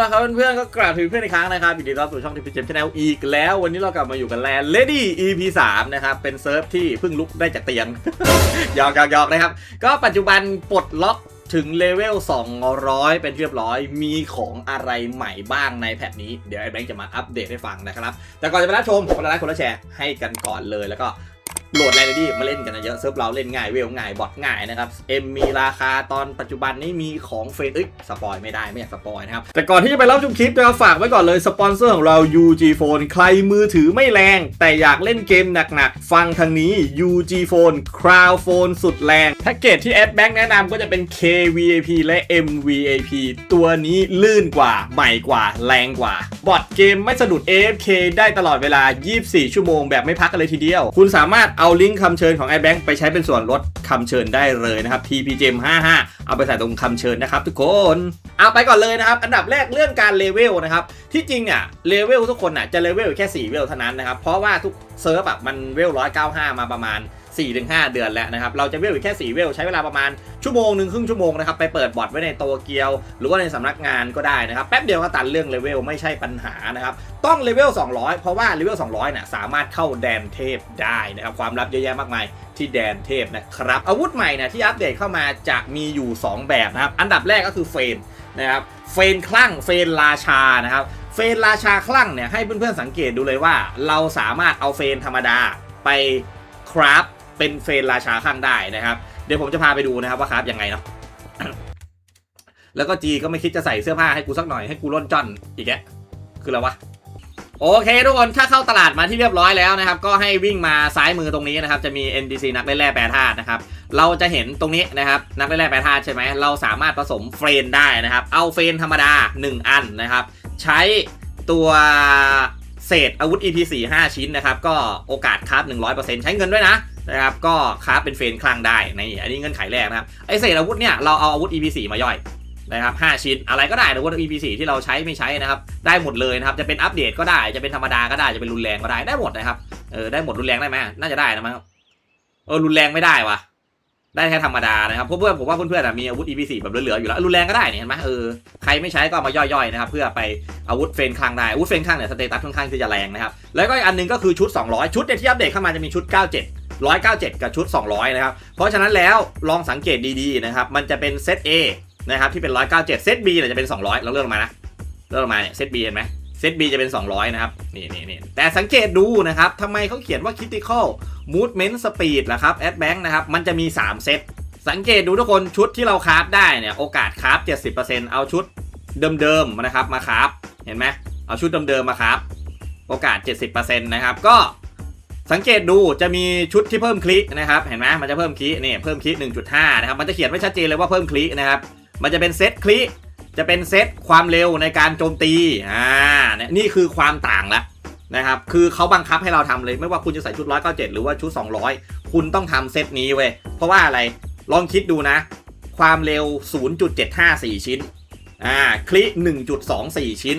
ละครับเพื่อนๆก็กราบถึงเพื่อนอีกครั้งนะครับยินดีต้อนรับสู่ช่องทีพีเจมชาแนลอีกแล้ว วันนี้เรากลับมาอยู่กันแลนด์ Lady EP 3นะครับ เป็นเซิร์ฟที่เพิ่งลุกได้จากเตียงหยอกหยอกหยอกนะครับ ก็ปัจจุบันปลดล็อกถึงเลเวล 200 เป็นเรียบร้อย มีของอะไรใหม่บ้างในแพทนี้ เดี๋ยวไอ้แบงค์จะมาอัปเดตให้ฟังนะครับ แต่ก่อนจะไปรับชมคนละไลค์คนละแชร์ให้กันก่อนเลย แล้วก็ โหลดแลนดี้มาเล่นกันเยอะเซิร์ฟเราเล่นง่ายเวลง่ายบอทง่ายนะครับเอ็มมีราคาตอนปัจจุบันนี้มีของเฟรนเอ้ยสปอยไม่ได้ไม่อยากสปอยนะครับ แต่ก่อนที่จะไปรับชมคลิปนะครับฝากไว้ก่อนเลยสปอนเซอร์ของเรา UG Phone ใครมือถือไม่แรง แต่อยากเล่นเกมหนักๆ ฟังทางนี้ UG Phone Crowd Phone สุดแรงแพ็กเกจที่แอดแบงค์แนะนำก็จะเป็น KVAP และ MVAP ตัวนี้ลื่นกว่า ใหม่กว่า แรงกว่า บอทเกมไม่สะดุด AFK ได้ตลอดเวลา 24 ชั่วโมงแบบไม่พักกันเลยทีเดียว คุณสามารถเอาาลิงก์คำเชิญของ iBank ไปใช้เป็นส่วนลดคำเชิญได้เลยนะครับ TPGM 55 เอาไปใส่ตรงคำเชิญนะครับทุกคนเอาไปก่อนเลยนะครับ อันดับแรกเรื่องการเลเวลนะครับ ที่จริงเนี่ยเลเวลทุกคนน่ะจะเลเวลแค่ 4 เวลเท่านั้นนะครับ เพราะว่าทุกเซิร์ฟอะมันเวล195 มาประมาณ 4-5 เดือนแล้วนะครับ เราจะเวลอยู่แค่ 4 เวลใช้เวลาประมาณชั่วโมงหนึ่งครึ่งชั่วโมงนะครับไปเปิดบอทไว้ในโตเกียว หรือว่าในสำนักงานก็ได้นะครับแป๊บเดียวก็ตันเรื่องเลเวลไม่ใช่ปัญหานะครับต้องเลเวล200 เพราะว่าเลเวล200เนี่ยสามารถเข้าแดนเทพได้นะครับความลับเยอะแยะมากมายที่แดนเทพนะครับอาวุธใหม่เนี่ยที่อัปเดตเข้ามาจะมีอยู่ 2 แบบนะครับอันดับแรกก็คือเฟนนะครับเฟนคลั่งเฟนราชานะครับเฟนราชาคลั่งเนี่ยให้เพื่อนๆสังเกตดูเลยว่า เราสามารถเอาเฟนธรรมดาไปคราฟ เป็นเฟนราชาคลั่งได้นะครับ เดี๋ยวผมจะพาไปดูนะครับว่าคราฟยังไงเนาะแล้วก็จีก็ไม่คิดจะใส่เสื้อผ้าให้กูสักหน่อยให้กูร่นจอนอีกแกคืออะไรวะโอเคทุกคนถ้าเข้าตลาดมาที่เรียบร้อยแล้วนะครับ ก็ให้วิ่งมาซ้ายมือตรงนี้นะครับ จะมี NDC นักเล่นแร่แปรธาตุนะครับ เราจะเห็นตรงนี้นะครับ นักเล่นแร่แปรธาตุใช่ไหมเราสามารถผสมเฟรนได้นะครับ เอาเฟรนธรรมดา 1 อันนะครับ ใช้ตัวเศษอาวุธ EP4 5 ชิ้นนะครับ ก็โอกาสคราฟ100%ใช้เงินด้วยนะ นะครับก็คราเป็นเฟนคลังได้ในอันนี้เงื่อนไขแรกนะครับไอเศษอาวุธเนี่ยเราเอาอาวุธ EP4 มาย่อยนะครับ5ชิ้นอะไรก็ได้นะว่า EP4 ที่เราใช้ไม่ใช้นะครับได้หมดเลยนะครับจะเป็นอัปเดตก็ได้จะเป็นธรรมดาก็ได้จะเป็นรุนแรงก็ได้ได้หมดนะครับเออได้หมดรุนแรงได้ไหมน่าจะได้นะมั้งเออรุนแรงไม่ได้วะได้แค่ธรรมดานะครับเพื่อนผมว่าเพื่อนๆมีอาวุธ EP4 แบบเหลือๆอยู่แล้วรุนแรงก็ได้เนี่ยเห็นไหมเออใครไม่ใช้ก็เอามาย่อยๆนะครับเพื่อไปอาวุธเฟนคลังได้อาวุธเฟนคลังเนี่ยสเตตัสค่อนข้างที่จะแรงนะครับแล้วก็อีกอันนึงก็คือชุด 200 ชุดเนี่ยที่อัปเดตเข้ามาจะมีชุด 97 197 กับชุด 200 นะครับ เพราะฉะนั้นแล้วลองสังเกตดีๆนะครับ มันจะเป็นเซต A นะครับที่เป็น 197 เซต B เนี่ยจะเป็น 200 เราเลื่อนลงมานะ เลื่อนลงมาเนี่ยเซต B เห็นไหมเซต B จะเป็น 200 นะครับ นี่นี่นี่แต่สังเกตดูนะครับทำไมเขาเขียนว่า critical movement speed ล่ะครับ at bank นะครับ มันจะมี 3 เซต สังเกตดูทุกคนชุดที่เราคราฟได้เนี่ย โอกาสคราฟ70%เอาชุดเดิมๆนะครับมาคราฟ เห็นไหมเอาชุดเดิมๆมาคราฟ โอกาส 70%นะครับ ก็ สังเกตดูจะมีชุดที่เพิ่มคลินะครับ เห็นไหมมันจะเพิ่มคลิกนี่เพิ่มคลิ1.5 นะครับ มันจะเขียนไว้ชัดเจนเลยว่าเพิ่มคลินะครับ มันจะเป็นเซตคลิจะเป็นเซตความเร็วในการโจมตีอ่านี่คือความต่างละนะครับคือเขาบังคับให้เราทำเลย ไม่ว่าคุณจะใส่ชุด 197 หรือว่าชุด 200 คุณต้องทำเซตนี้เว้ยเพราะว่าอะไรลองคิดดูนะ ความเร็ว 0.754 ชิ้นอ่าคลิ1.24 ชิ้น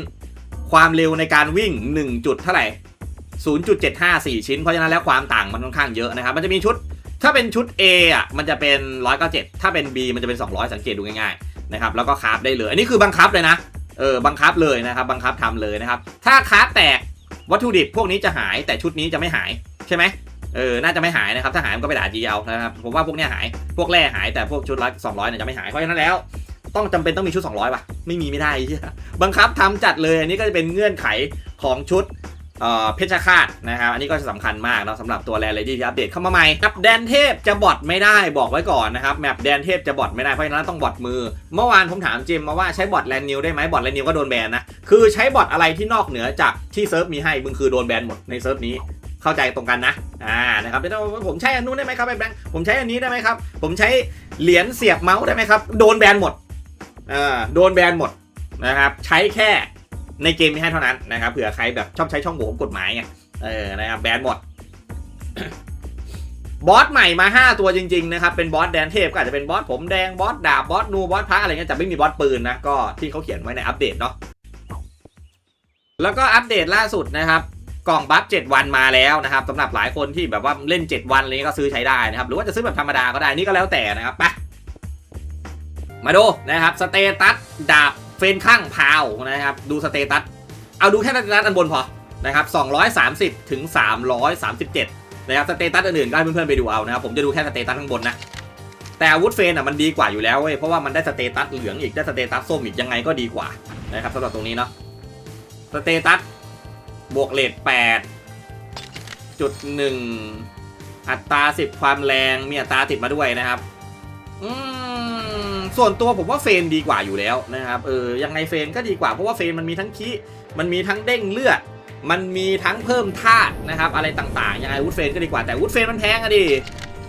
ความเร็วในการวิ่ง 1. จุดเท่าไหร่ 0.754 ชิ้น เพราะฉะนั้นแล้วความต่างมันค่อนข้างเยอะนะครับ มันจะมีชุด ถ้าเป็นชุด A อะ มันจะเป็น 197 ถ้าเป็น B มันจะเป็น 200 สังเกตดูง่ายๆ นะครับ แล้วก็คราฟได้เลย อันนี้คือบังคับเลยนะ เออ บังคับเลยนะครับ บังคับทำเลยนะครับ ถ้าคราฟแตกวัตถุดิบพวกนี้จะหาย แต่ชุดนี้จะไม่หายใช่ไหมเออ น่าจะไม่หายนะครับ ถ้าหายมันก็ไปด่าจีเอานะครับ ผมว่าพวกเนี้ยหาย พวกแร่หาย แต่พวกชุดละ200เนี่ยจะไม่หาย เพราะฉะนั้นแล้วต้องจำเป็นต้องมีชุด 200ป่ะ ไม่มีไม่ได้บังคับทำจัดเลย อันนี้ก็จะเป็นเงื่อนไขของชุด เอ่อเพชรฆาตนะครับ อันนี้ก็จะสำคัญมากเนาะสำหรับตัวแรเลดี้ที่อัปเดตเข้ามาใหม่แมปแดนเทพจะบอทไม่ได้บอกไว้ก่อนนะครับแมปแดนเทพจะบอทไม่ได้เพราะฉะนั้นต้องบอทมือ เมื่อวานผมถามจิมมาว่าใช้บอทแลนนิวได้ไหมบอทแลนนิวก็โดนแบนนะคือใช้บอทอะไรที่นอกเหนือจากที่เซิร์ฟมีให้มึงคือโดนแบนหมดในเซิร์ฟนี้เข้าใจตรงกันนะ อ่า นะครับไม่ต้องผมใช้อันนู้นได้ไหมครับไอ้แบงค์ ผมใช้อันนี้ได้ไหมครับ ผมใช้เหรียญเสียบเมาส์ได้ไหมครับ โดนแบนหมด อ่า โดนแบนหมดนะครับ ใช้แค่ ในเกมมีให้เท่านั้นนะครับ เผื่อใครแบบชอบใช้ช่องโหว่ของกฎหมายไงเออนะครับแบนหมดบอสใหม่มา 5 ตัวจริง ๆ นะครับ เป็นบอสแดนเทพก็อาจจะเป็นบอสผมแดงบอสดาบบอสนูบอสพระอะไรเงี้ยแต่ไม่มีบอสปืนนะก็ที่เขาเขียนไว้ในอัปเดตเนาะแล้วก็อัปเดตล่าสุดนะครับ กล่องบัฟ7วันมาแล้วนะครับสำหรับหลายคนที่แบบว่าเล่น 7 วันอะไรนี้ก็ซื้อใช้ได้นะครับ หรือว่าจะซื้อแบบธรรมดาก็ได้นี่ก็แล้วแต่นะครับไปมาดูนะครับสเตตัสดาบ เฟนข้างพาวนะครับ ดูสเตตัส เอาดูแค่สเตตัสอันบนพอนะครับ230 ถึง 337 นะครับ สเตตัสอื่นๆก็ให้เพื่อนๆไปดูเอานะครับ ผมจะดูแค่สเตตัสข้างบนนะ แต่อาวุธเฟนอะมันดีกว่าอยู่แล้วเว้ย เพราะว่ามันได้สเตตัสเหลืองอีก ได้สเตตัสส้มอีก ยังไงก็ดีกว่านะครับสำหรับตรงนี้เนาะ สเตตัสบวกเลท8จุดหนึ่งอัตราสิบความแรง มีอัตราติดมาด้วยนะครับ อืม ส่วนตัวผมว่าเฟนดีกว่าอยู่แล้วนะครับเออยังไงเฟนก็ดีกว่าเพราะว่าเฟนมันมีทั้งคีมันมีทั้งเด้งเลือด มันมีทั้งเพิ่มธาตุนะครับอะไรต่างๆยังไงอาวุธเฟนก็ดีกว่าแต่อาวุธเฟนมันแพงอะดิ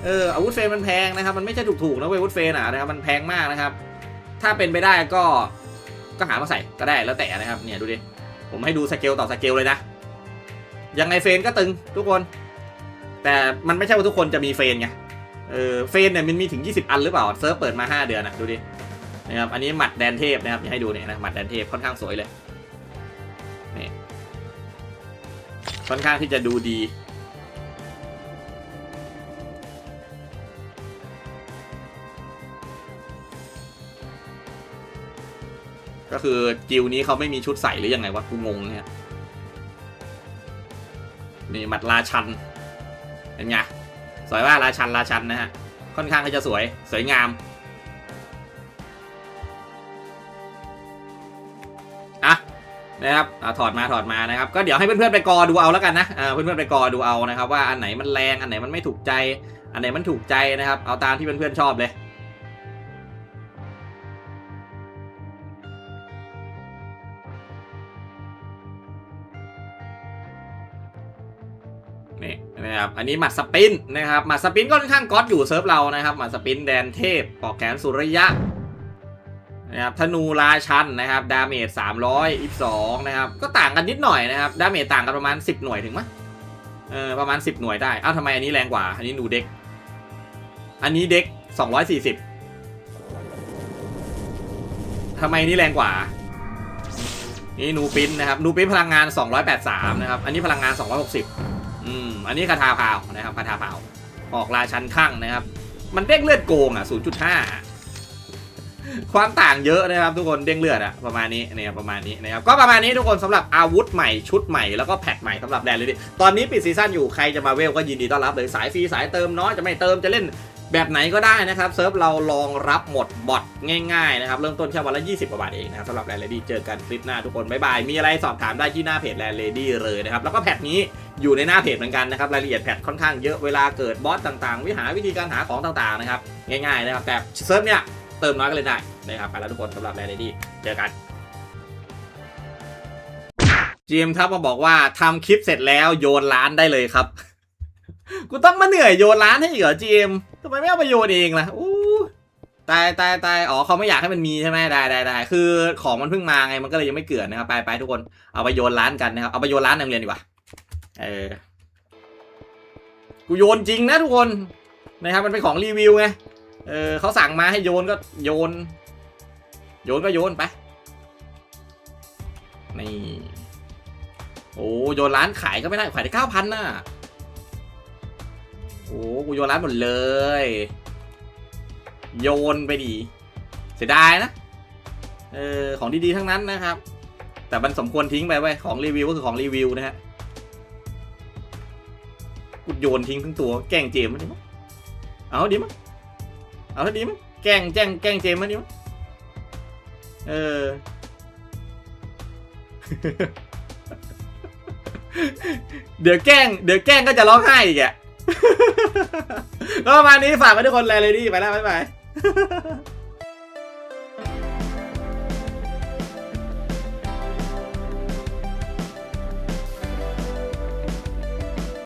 เอออาวุธเฟนมันแพงนะครับมันไม่ใช่ถูกๆนะเว้ยอาวุธเฟนอะนะครับมันแพงมากนะครับ ถ้าเป็นไปได้ก็ก็หามาใส่ก็ได้แล้วแต่นะครับเนี่ยดูดิผมให้ดูสเกลต่อสเกลเลยนะยังไงเฟนก็ตึงทุกคน แต่มันไม่ใช่ว่าทุกคนจะมีเฟนไง เออเฟนเนี่ยมันมีถึง 20 อันหรือเปล่าเซิร์ฟเปิดมา 5 เดือนนะดูดินะครับอันนี้หมัดแดนเทพนะครับอยากให้ดูเนี่ยนะหมัดแดนเทพค่อนข้างสวยเลยนี่ค่อนข้างที่จะดูดีก็คือจิวนี้เขาไม่มีชุดใส่หรือยังไงวะกูงงเนี่ยนี่หมัดราชันเป็นไง สวยว่าราชันราชันนะฮะ ค่อนข้างที่จะสวยสวยงาม อะนะครับอถอดมาถอดมานะครับ ก็เดี๋ยวให้เพื่อนๆไปกอดูเอาแล้วกันนะเพื่อนๆไปกอดูเอานะครับ ว่าอันไหนมันแรงอันไหนมันไม่ถูกใจ อันไหนมันถูกใจนะครับ เอาตามที่เพื่อนๆชอบเลย นี่นะครับอันนี้หมัดสปินนะครับหมัดสปินก็ค่อนข้างก๊อตอยู่เซิร์ฟเรานะครับหมัดสปินแดนเทพปอกแขนสุริยะนะครับธนูราชันนะครับดาเมจ300อีก2นะครับก็ต่างกันนิดหน่อยนะครับดาเมจต่างกันประมาณ 10 หน่วยถึงมั้ยเออประมาณ 10 หน่วยได้อ้าวทำไมอันนี้แรงกว่า อันนี้หนูเด็ก อันนี้เด็ก 240ทำไมนนี้แรงกว่านี่นูปินนะครับนูปินพลังงาน 283 นะครับ อันนี้พลังงาน 260 อืมอันนี้คาถาพาวนะครับคาถาพาวออกราชันข้างนะครับ มันเด้งเลือดโกงอะ 0.5 ความต่างเยอะนะครับ ทุกคนเด้งเลือดอะประมาณนี้เนี่ยประมาณนี้นะครับก็ประมาณนี้ทุกคนสำหรับอาวุธใหม่ชุดใหม่แล้วก็แพทใหม่สำหรับแดนเลยดิตอนนี้ปิดซีซั่นอยู่ใครจะมาเวลก็ยินดีต้อนรับเลยสายฟรีสายเติมน้อยจะไม่เติมจะเล่นแบบไหนก็ได้นะครับเซิร์ฟเรารองรับหมดบอทง่ายๆนะครับเริ่มต้นแค่วันละ 20กว่าบาทเองนะครับสำหรับแลนเลดี้เจอกันคลิปหน้าทุกคน บ๊ายบาย มีอะไรสอบถามได้ที่หน้าเพจแลนเลดี้เลยนะครับ แล้วก็แพทนี้ อยู่ในหน้าเพจเหมือนกันนะครับรายละเอียดแพทค่อนข้างเยอะเวลาเกิดบอสต่างๆ วิหารวิธีการหาของต่างๆนะครับง่ายๆนะครับแต่เซิร์ฟเนี่ยเติมน้อยก็เล่นได้นะครับไปแล้วทุกคนสำหรับแลนเลดี้เจอกันจีมทับมาบอกว่าทำคลิปเสร็จแล้วโยนร้านได้เลยครับ กูต้องมาเหนื่อยโยนร้านให้อีกเหรอจีมทำไมไม่เอาไปโยนเองล่ะอู้ตายตายตายอ๋อเขาไม่อยากให้มันมีใช่ไหมได้ได้ได้คือของมันเพิ่งมาไงมันก็เลยยังไม่เกิดนะครับไปไปทุกคนเอาไปโยนร้านกันนะครับเอาไปโยนร้านในโรงเรียนดีกว่า เออ กูโยนจริงนะทุกคนนะครับมันเป็นของรีวิวไง เออเขาสั่งมาให้โยนก็โยน โยนก็โยนไป นี่ โอ้โยนร้านขายก็ไม่ได้ขายได้เก้าพันน่ะ โอ้กูโยนร้านหมดเลย โยนไปดีเสียดายนะ เออของดีๆทั้งนั้นนะครับ แต่มันสมควรทิ้งไปไว้ของรีวิวก็คือของรีวิวนะฮะ กูโยนทิ้งทั้งตัว แกล้งเจมส์มันดิมั้งเอาดีมั้งเอาดีมั้งแกล้งแจ้งแกล้งเจมส์มันดิมั้งเออ เดี๋ยวแกล้ง เดี๋ยวแกล้งก็จะร้องไห้อีกอะก็ประมาณนี้ฝากไว้ทุกคนแลเลยดีไปแล้วบ๊ายบาย